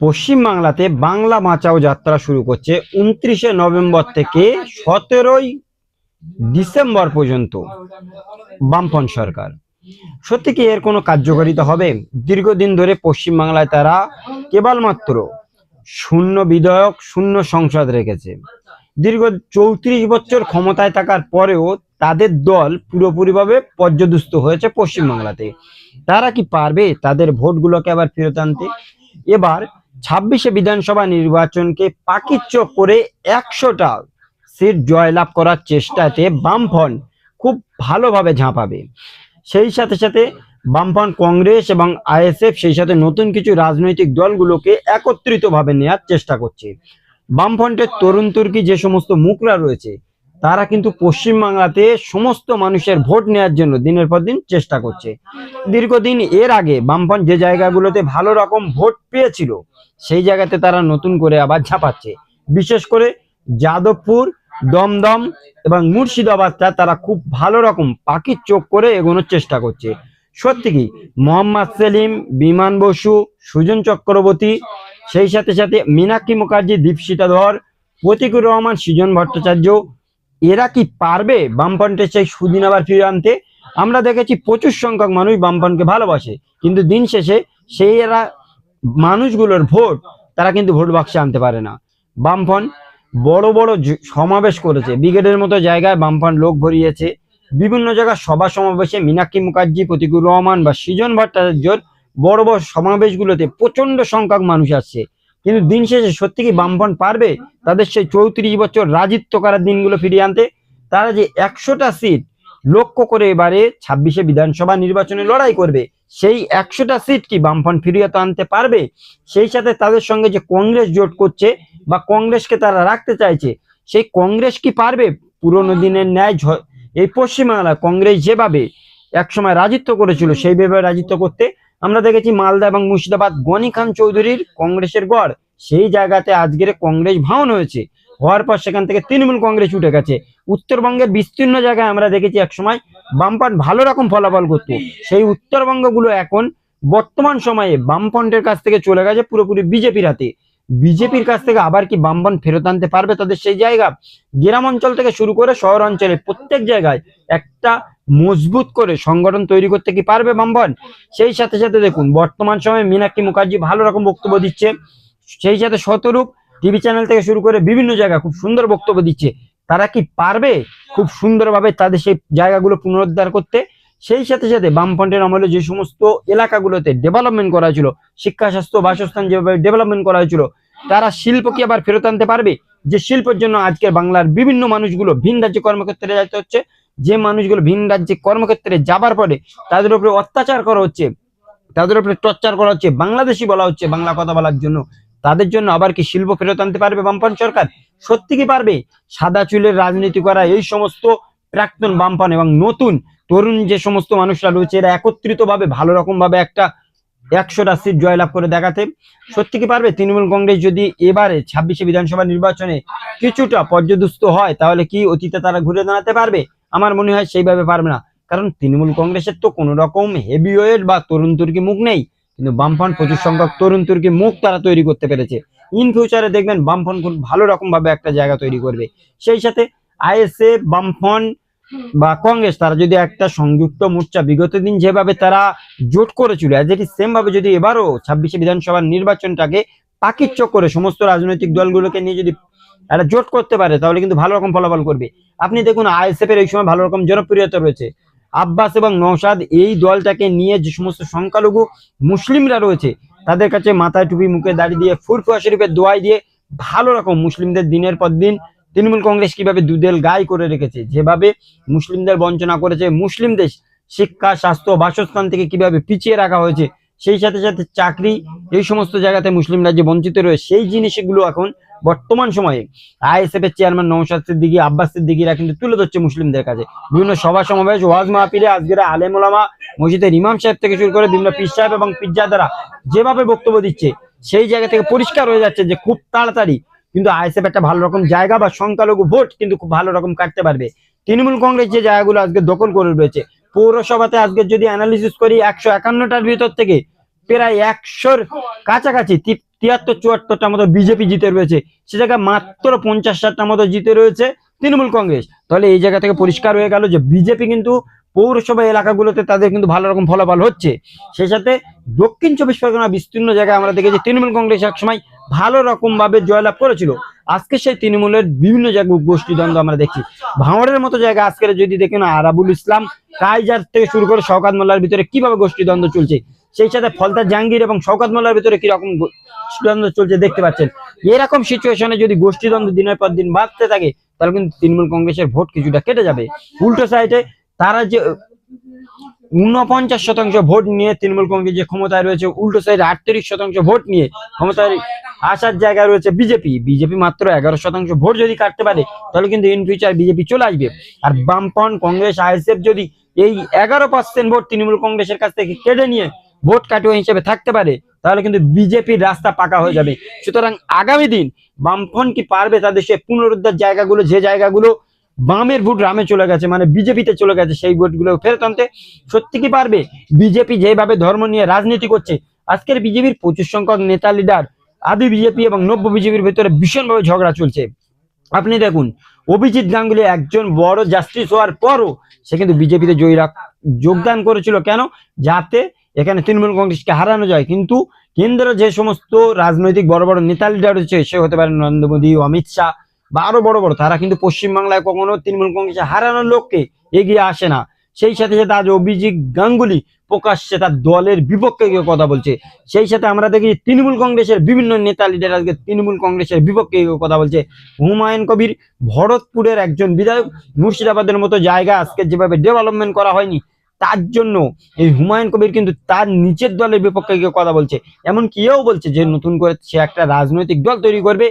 পশ্চিমবাংলাতে বাংলা বাঁচাও যাত্রা শুরু করছে উনত্রিশে নভেম্বর থেকে সতেরোই ডিসেম্বর পর্যন্ত বামপন সরকার। সত্যি কি এর কোনো কার্যকারিতা হবে? দীর্ঘদিন ধরে পশ্চিমবাংলায় তারা কেবলমাত্র শূন্য বিধায়ক, শূন্য সংসদ রেখেছে। দীর্ঘ চৌত্রিশ বছর ক্ষমতায় থাকার পরেও তাদের দল পুরোপুরিভাবে পর্যদুস্ত হয়েছে পশ্চিমবাংলাতে। তারা কি পারবে? তাদের ভোটগুলোকে আবার ফেরত আনতে? এবার ছাব্বিশে বিধানসভা নির্বাচনকে পাকিচ্য করে একশোটা সিট জয়লাভ করার চেষ্টাতে বামফ্রন্ট খুব ভালোভাবে ঝাঁপাবে। সেই সাথে সাথে বামফ্রন্ট কংগ্রেস এবং আইএসএফ সেই সাথে নতুন কিছু রাজনৈতিক দলগুলোকে একত্রিতভাবে নেওয়ার চেষ্টা করছে। বামফ্রন্টের তরুণ তুর্কি যে সমস্ত মুখরা রয়েছে তারা কিন্তু পশ্চিমবাংলাতে সমস্ত মানুষের ভোট নেওয়ার জন্য দিনের পর দিন চেষ্টা করছে। দীর্ঘদিন এর আগে বামপন যে জায়গাগুলোতে ভালো রকম ভোট পেয়েছিল, সেই জায়গাতে তারা নতুন করে আবার ঝাঁপাচ্ছে। বিশেষ করে যাদবপুর, দমদম এবং মুর্শিদাবাদটা তারা খুব ভালো রকম পাখির চোখ করে এগোনোর চেষ্টা করছে। সত্যি কি? মোহাম্মদ সেলিম, বিমান বসু, সুজন চক্রবর্তী, সেই সাথে সাথে মীনাক্ষী মুখার্জি, দীপশিতা ধর, প্রতিকুর রহমান, সৃজন ভট্টাচার্য এরা কি পারবে বামফ্রন্টের সেই সুদিন আবার ফিরে আনতে? আমরা দেখেছি প্রচুর সংখ্যক মানুষ বামফ্রন্টকে ভালোবাসে। কিন্তু দিন শেষে সেই এরা মানুষগুলোর ভোট, তারা কিন্তু ভোট বাক্সে আনতে পারে না। বামফ্রন্ট বড় বড় সমাবেশ করেছে। ব্রিগেডের মতো জায়গায় বামফ্রন্ট লোক ভরিয়েছে। বিভিন্ন জায়গায় সভা সমাবেশে মীনাক্ষী মুখার্জি, প্রতিকুর রহমান বা সৃজন ভট্টাচার্যর বড় বড় সমাবেশগুলোতে প্রচণ্ড সংখ্যক মানুষ আসছে। কিন্তু দিন শেষে সত্যি কি বামফ্রন্ট পারবে? তাদের সেই চৌত্রিশ বছর রাজিত্ব করার দিনগুলো ফিরিয়ে আনতে তারা যে একশোটা সিট লক্ষ্য করে এবারে ছাব্বিশে বিধানসভা নির্বাচনে লড়াই করবে, সেই একশোটা সিট কি বামফ্রন্ট ফিরিয়ে তো আনতে পারবে? সেই সাথে তাদের সঙ্গে যে কংগ্রেস জোট করছে বা কংগ্রেসকে তারা রাখতে চাইছে, সেই কংগ্রেস কি পারবে? পুরনো দিনের ন্যায় এই পশ্চিমবাংলা কংগ্রেস যেভাবে একসময় রাজিত্ব করেছিল, সেইভাবে রাজিত্ব করতে আমরা দেখেছি মালদা এবং মুর্শিদাবাদ গনি খান চৌধুরীর কংগ্রেসের গড়। সেই জায়গাতে আজকের কংগ্রেস ভাঙন হয়েছে। হওয়ার পর সেখান থেকে তৃণমূল কংগ্রেস উঠে গেছে। উত্তরবঙ্গের বিস্তীর্ণ জায়গায় আমরা দেখেছি একসময় বামপান ভালো রকম ফলাফল করত। সেই উত্তরবঙ্গগুলো এখন বর্তমান সময়ে বামফ্রন্টের কাছ থেকে চলে গেছে পুরোপুরি বিজেপির হাতে। বিজেপির কাছ থেকে আবার কি বামফ্রন্ট ফেরত আনতে পারবে তাদের সেই জায়গা? গ্রাম অঞ্চল থেকে শুরু করে শহর অঞ্চলে প্রত্যেক জায়গায় একটা মজবুত করে সংগঠন তৈরি করতে কি পারবে বামফ্রন্ট সেই সাথে সাথে দেখুন, বর্তমান সময়ে মীনাক্ষী মুখার্জি ভালো রকম বক্তব্য দিচ্ছে। সেই সাথে শতরূপ টিভি চ্যানেল থেকে শুরু করে বিভিন্ন জায়গায় খুব সুন্দর বক্তব্য দিচ্ছে। তারা কি পারবে খুব সুন্দরভাবে তাদের সেই জায়গাগুলো পুনরুদ্ধার করতে? সেই সাথে সাথে বামফ্রন্টের আমলে যে সমস্ত এলাকাগুলোতে ডেভেলপমেন্ট করা হয়েছিল, শিক্ষা, স্বাস্থ্য, বাসস্থান যেভাবে ডেভেলপমেন্ট করা হয়েছিল তারা শিল্পকে আবার ফেরত আনতে পারবে? যে শিল্পের জন্য আজকের বাংলার বিভিন্ন মানুষগুলো ভিন রাজ্যে কর্মক্ষেত্রে যাইতে হচ্ছে, যে মানুষগুলো ভিন রাজ্যে কর্মক্ষেত্রে যাবার পরে তাদের উপরে অত্যাচার করা হচ্ছে, তাদের উপরে টর্চার করা হচ্ছে, বাংলাদেশি বলা হচ্ছে বাংলা কথা বলার জন্য। তাদের জন্য আবার কি শিল্প ফেরত আনতে পারবে বামপন সরকার? সত্যি কি পারবে? সাদা চুলের রাজনীতি করা এই সমস্ত প্রাক্তন বামপন এবং নতুন তরুণ যে সমস্ত মানুষরা রয়েছে, এরা একত্রিত ভাবে ভালো রকম ভাবে একটা একশোটা সিট জয়লাভ করে দেখাতে। সত্যি কি পারবে? তৃণমূল কংগ্রেস যদি এবারে ছাব্বিশে বিধানসভা নির্বাচনে কিছুটা পর্যদুস্ত হয়, তাহলে কি অতীতে তারা ঘুরে দাঁড়াতে পারবে? আমার মনে হয় সেইভাবে পারবে না। কারণ তৃণমূল কংগ্রেসের তো কোনো রকম হেভি ওয়েট বা তরুণ তুর্কি মুখ নেই। কিন্তু বামফ্রন্ট প্রচুর সংখ্যক তরুণ তুর্কি মুখ তারা তৈরি করতে পেরেছে। ইন ফিউচারে দেখবেন বামফ্রন্ট খুব ভালো রকমভাবে একটা জায়গা তৈরি করবে। সেই সাথে আইএসএ, বামফ্রন্ট বা কংগ্রেস, তারা যদি একটা সংযুক্ত মোর্চা বিগত দিন যেভাবে তারা জোট করেছিল অ্যাজ সেম ভাবে যদি এবারও ছাব্বিশে বিধানসভার নির্বাচনটাকে পাকিচ্য করে সমস্ত রাজনৈতিক দলগুলোকে নিয়ে যদি একটা জোট করতে পারে, তাহলে কিন্তু ভালো রকম ফলাফল করবে। আপনি দেখুন, আইএসএফ এর এই সময় ভালো রকম জনপ্রিয়তা রয়েছে। আব্বাস এবং নৌসাদ এই দলটাকে নিয়ে যে সমস্ত সংখ্যালঘু মুসলিমরা রয়েছে, তাদের কাছে মাথায় টুপি, মুখে দাঁড়িয়ে দিয়ে ফুরফুয়া শরীফের দোয়াই দিয়ে ভালো রকম মুসলিমদের দিনের পর দিন তৃণমূল কংগ্রেস কীভাবে দুদেল গায়ে করে রেখেছে? যেভাবে মুসলিমদের বঞ্চনা করেছে মুসলিমদের শিক্ষা, স্বাস্থ্য, বাসস্থান থেকে কীভাবে পিছিয়ে রাখা হয়েছে, সেই সাথে সাথে চাকরি, এই সমস্ত জায়গাতে মুসলিমরা যে বঞ্চিত রয়েছে, সেই জিনিসগুলো এখন বর্তমান সময়ে আইএসএফ এর চেয়ারম্যান নৌশাদ সিদ্দিকী, আব্বাস সিদ্দিকীরা কিন্তু তুলে ধরছে মুসলিমদের কাছে। বিভিন্ন সভা সমাবেশ, ওয়াজ মাহফিলে আজকের আলেম ওলামা মসজিদের ইমাম সাহেব থেকে শুরু করে বিভিন্ন পীর সাহেব এবং পিজ্জাদারা যেভাবে বক্তব্য দিচ্ছে, সেই জায়গা থেকে পরিষ্কার হয়ে যাচ্ছে যে খুব তাড়াতাড়ি কিন্তু আইএসএফ একটা ভালো রকম জায়গা বা সংখ্যালঘু ভোট কিন্তু খুব ভালো রকম কাটতে পারবে। তৃণমূল কংগ্রেস যে জায়গাগুলো আজকে দখল করে রয়েছে, পৌরসভাতে আজকে যদি অ্যানালিসিস করি, একশো একান্নটার ভিতর থেকে প্রায় একশোর কাছাকাছি তিয়াত্তর চুয়াত্তরটা মতো বিজেপি জিতে রয়েছে। সে জায়গায় মাত্র পঞ্চাশ ষাটটা মতো জিতে রয়েছে তৃণমূল কংগ্রেস। তাহলে এই জায়গা থেকে পরিষ্কার হয়ে গেল যে বিজেপি কিন্তু পৌরসভা এলাকাগুলোতে তাদের কিন্তু ভালো রকম ফলাফল হচ্ছে। সেই সাথে দক্ষিণ চব্বিশ পরগনা বিস্তীর্ণ জায়গায় আমরা দেখেছি তৃণমূল কংগ্রেস একসময় ভালো রকম ভাবে জয়লাভ করেছিল। আজকে সেই তৃণমূলের বিভিন্ন জায়গায় গোষ্ঠী দ্বন্দ্ব আমরা দেখছি। ভাঙড়ের মতো জায়গা আজকের যদি দেখি না, আরাবুল ইসলাম, কাইজার থেকে শুরু করে শওকাত মোল্লার ভিতরে কীভাবে গোষ্ঠী দ্বন্দ্ব চলছে, সেই সাথে ফলতা জাহাঙ্গীর এবং শওকাত মোল্লার ভিতরে কীরকম গোষ্ঠী দ্বন্দ্ব চলছে দেখতে পাচ্ছেন। এরকম সিচুয়েশনে যদি গোষ্ঠী দ্বন্দ্ব দিনের পর দিন বাড়তে থাকে, তাহলে কিন্তু তৃণমূল কংগ্রেসের ভোট কিছুটা কেটে যাবে। উল্টো সাইডে তারা যে উনপঞ্চাশ শতাংশ ভোট নিয়ে তৃণমূল কংগ্রেস যে ক্ষমতায় রয়েছে, উল্টো সাইডে আটত্রিশ শতাংশ ভোট নিয়ে ক্ষমতায় আসার জায়গায় রয়েছে বিজেপি। বিজেপি মাত্র এগারো শতাংশ ভোট যদি কাটতে পারে, তাহলে কিন্তু ইন ফিউচার বিজেপি চলে আসবে। আর বামপন কংগ্রেস, আইএসএফ যদি এই এগারো পার্সেন্ট ভোট তৃণমূল কংগ্রেসের কাছ থেকে কেটে নিয়ে ভোট কাটুয়া হিসেবে থাকতে পারে, তাহলে কিন্তু বিজেপির রাস্তা পাকা হয়ে যাবে। সুতরাং আগামী দিন বামফ্রন্ট কি পারবে তাদের সে পুনরুদ্ধার জায়গাগুলো, যে জায়গাগুলো বামের ভোট রামে চলে গেছে মানে বিজেপিতে চলে গেছে সেই ভোটগুলো ফেরত আনতে সত্যি কি পারবে? বিজেপি যেভাবে ধর্ম নিয়ে রাজনীতি করছে, আজকের বিজেপির প্রচুর সংখ্যক নেতা লিডার, আদি বিজেপি এবং নব্য বিজেপির ভিতরে ভীষণভাবে ঝগড়া চলছে। আপনি দেখুন, অভিজিৎ গাঙ্গুলি একজন বড় জাস্টিস হওয়ার পরও সে কিন্তু বিজেপিতে জয়ী যোগদান করেছিল। কেন? যাতে এখানে তৃণমূল কংগ্রেসকে হারানো যায়। কিন্তু কেন্দ্র যে সমস্ত রাজনৈতিক বড় বড় নেতা লিডার রয়েছে, সে হতে পারে নরেন্দ্র মোদী, অমিত শাহ বা আরও বড় বড়, তারা কিন্তু পশ্চিমবাংলায় কখনো তৃণমূল কংগ্রেসে হারানোর লোককে এগিয়ে আসে না। সেই সাথে সাথে আজ অভিজিৎ গাঙ্গুলি প্রকাশ্যে তার দলের বিপক্ষে গিয়ে কথা বলছে। সেই সাথে আমরা দেখি তৃণমূল কংগ্রেসের বিভিন্ন নেতা লিডার আজকে তৃণমূল কংগ্রেসের বিপক্ষে গিয়ে কথা বলছে। হুমায়ুন কবির ভরতপুরের একজন বিধায়ক মুর্শিদাবাদের মতো জায়গা আজকে যেভাবে ডেভেলপমেন্ট করা হয়নি তার জন্য এই হুমায়ুন কবির কিন্তু তার নিচের দলের বিপক্ষে গিয়ে কথা বলছে। এমন কেউ বলছে যে নতুন করে সে একটা রাজনৈতিক দল তৈরি করবে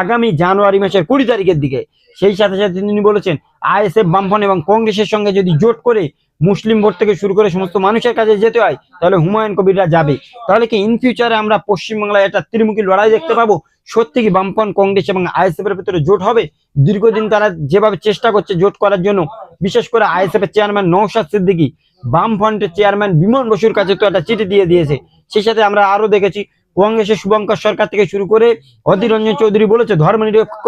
আগামী জানুয়ারি মাসের কুড়ি তারিখের দিকে। সেই সাথে সাথে তিনি বলেছেন, আইএসএফ বামফন এবং কংগ্রেসের সঙ্গে যদি জোট করে মুসলিম ভোট থেকে শুরু করে সমস্ত মানুষের কাছে যেতে হয়, তাহলে হুমায়ুন কবিররা যাবে। তাহলে কি ইন ফিউচারে আমরা পশ্চিমবাংলায় একটা ত্রিমুখী লড়াই দেখতে পাবো? সত্যি কি বামপন কংগ্রেস এবং আইএসএফ এর ভিতরে জোট হবে? দীর্ঘদিন তারা যেভাবে চেষ্টা করছে জোট করার জন্য, বিশেষ করে আইএসএফ এর চেয়ারম্যান নৌশাদ সিদ্দিকী বাম ফ্রন্টের চেয়ারম্যান বিমন বসুর কাছে তো একটা চিঠি দিয়ে দিয়েছে। সেই সাথে আমরা আরও দেখেছি, কংগ্রেসের শুভঙ্কর সরকার থেকে শুরু করে অধীর রঞ্জন চৌধুরী বলেছে, ধর্মনিরপেক্ষ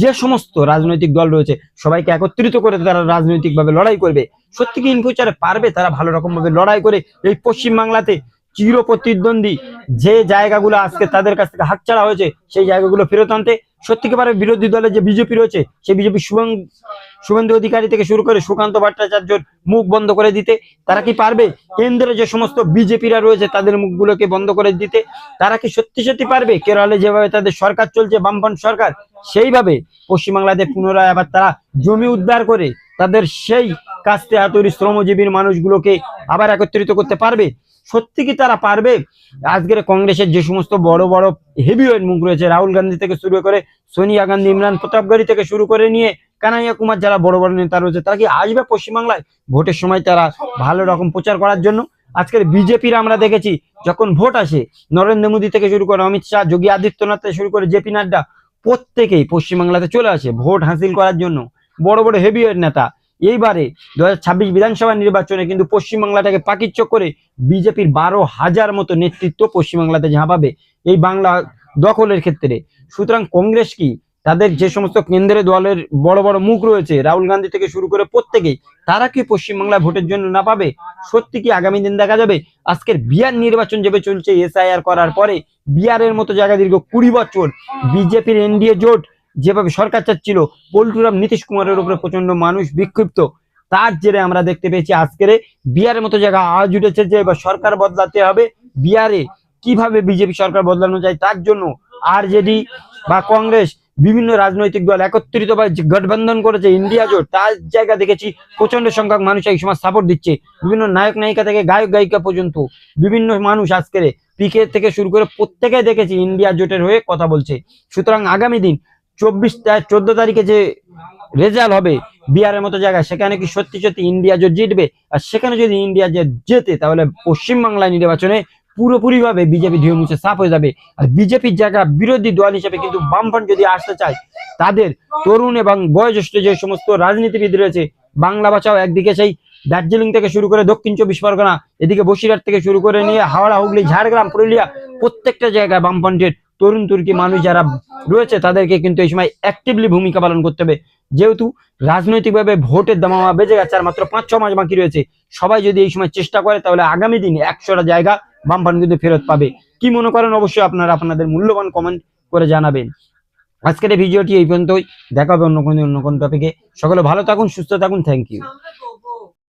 যে সমস্ত রাজনৈতিক দল রয়েছে, সবাইকে একত্রিত করে তারা রাজনৈতিকভাবে লড়াই করবে। সত্যি কি ইন ফিউচারে পারবে তারা ভালো রকম ভাবে লড়াই করে এই পশ্চিম বাংলাতে চির প্রতিদ্বন্দ্বী যে জায়গাগুলো আজকে তাদের কাছ থেকে হাতছাড়া হয়েছে, সেই জায়গাগুলো ফেরত আনতে সত্যি পারে বিরোধী দলে যে বিজেপি রয়েছে, সেই বিজেপি শুভং শুভেন্দু অধিকারী থেকে শুরু করে সুকান্ত ভট্টাচার্যর মুখ বন্ধ করে দিতে, তারা কি পারবে? কেন্দ্রে যে সমস্ত বিজেপিরা রয়েছে, তাদের মুখগুলোকে বন্ধ করে দিতে, তারা কি সত্যি সত্যি পারবে? কেরলে যেভাবে তাদের সরকার চলছে বামপন সরকার, সেইভাবে পশ্চিমবাংলাতে পুনরায় আবার তারা জমি উদ্ধার করে, তাদের সেই কাস্তে হাতুরি শ্রমজীবীর মানুষগুলোকে আবার একত্রিত করতে পারবে? সত্যি কি তারা পারবে? আজকের কংগ্রেসের যে সমস্ত বড় বড় হেভিওয়েট মুখ রয়েছে, রাহুল গান্ধী থেকে শুরু করে সোনিয়া গান্ধী, ইমরান প্রতাপগড়ি থেকে শুরু করে নিয়ে কানাইয়া কুমার যারা বড় বড় নেতা রয়েছে, তারা কি আসবে পশ্চিমবাংলায়? ভোটের সময় তারা ভালো রকম প্রচার করার জন্য। আজকের বিজেপির আমরা দেখেছি, যখন ভোট আসে, নরেন্দ্র মোদী থেকে শুরু করে অমিত শাহ, যোগী আদিত্যনাথ থেকে শুরু করে জেপি নাড্ডা, প্রত্যেকেই পশ্চিমবাংলাতে চলে আসে ভোট হাসিল করার জন্য। বড় বড় হেভিওয়েট নেতা এইবারে দু হাজার ছাব্বিশ বিধানসভা নির্বাচনে কিন্তু পশ্চিমবাংলাটাকে পাকিচ্য করে বিজেপির বারো হাজার মতো নেতৃত্ব পশ্চিমবাংলাতে ঝাঁপাবে এই বাংলা দখলের ক্ষেত্রে। সুতরাং কংগ্রেস কি তাদের যে সমস্ত কেন্দ্রের দলের বড় বড় মুখ রয়েছে, রাহুল গান্ধী থেকে শুরু করে প্রত্যেকেই, তারা কি পশ্চিমবাংলায় ভোটের জন্য না পাবে? সত্যি কি আগামী দিন দেখা যাবে? আজকের বিহার নির্বাচন যেভাবে চলছে, এসআইআর করার পরে বিহারের মতো জায়গা দীর্ঘ কুড়ি বছর, বিজেপির এনডিএ জোট যেভাবে সরকার চাচ্ছিল, পল্টুরাম নীতিশ কুমারের উপরে প্রচণ্ড মানুষ বিক্ষিপ্ত তার জেরে আমরা দেখতে পেয়েছি আজকের বিহারের মতো জায়গা আওয়াজ উঠেছে যে এবার সরকার বদলাতে হবে। বিহারে কীভাবে বিজেপি সরকার বদলানো যায় তার জন্য আরজেডি বা কংগ্রেস বিভিন্ন রাজনৈতিক দল একত্রিত বা গঠবন্ধন করেছে। ইন্ডিয়া জোট, তার জায়গা দেখেছি প্রচণ্ড সংখ্যক মানুষ এই সময় সাপোর্ট দিচ্ছে। বিভিন্ন নায়ক নায়িকা থেকে গায়ক গায়িকা পর্যন্ত বিভিন্ন মানুষ আজকের পিকে থেকে শুরু করে প্রত্যেকে দেখেছি ইন্ডিয়া জোটের হয়ে কথা বলছে। সুতরাং আগামী দিন চব্বিশ চোদ্দ তারিখে যে রেজাল্ট হবে বিহারের মতো জায়গায়, সেখানে কি সত্যি সত্যি ইন্ডিয়া জোট জিতবে আর সেখানে যদি ইন্ডিয়া যে জেতে, তাহলে পশ্চিমবাংলায় নির্বাচনে পুরোপুরি ভাবে বিজেপি ধুয়ে মুছে সাফ হয়ে যাবে। আর বিজেপির জায়গা বিরোধী দল হিসেবে কিন্তু বামফ্রন্ট যদি আসতে চায়, তাদের তরুণ এবং বয়োজ্যেষ্ঠ যে সমস্ত রাজনীতিবিদ রয়েছে, বাংলা বাঁচাও একদিকে সেই দার্জিলিং থেকে শুরু করে দক্ষিণ চব্বিশ পরগনা, এদিকে বসিরহাট থেকে শুরু করে নিয়ে হাওড়া, হুগলি, ঝাড়গ্রাম, পুরুলিয়া প্রত্যেকটা জায়গায় বামপন্থীর তরুণ তুর্কি মানুষ যারা রয়েছে, তাদেরকে কিন্তু এই সময় অ্যাক্টিভলি ভূমিকা পালন করতে হবে। যেহেতু রাজনৈতিকভাবে ভোটের দামামা বেজে গেছে আর মাত্র পাঁচ ছ মাস বাকি রয়েছে, সবাই যদি এই সময় চেষ্টা করে, তাহলে আগামী দিনে একশোটা জায়গা বামপান কিন্তু ফেরত পাবে। কি মনে করেন? অবশ্যই আপনারা আপনাদের মূল্যবান কমেন্ট করে জানাবেন। আজকের এই ভিডিওটি এই পর্যন্তই। দেখা হবে অন্য কোনো অন্য কোনো টপিকে সকলে ভালো থাকুন, সুস্থ থাকুন। Thank you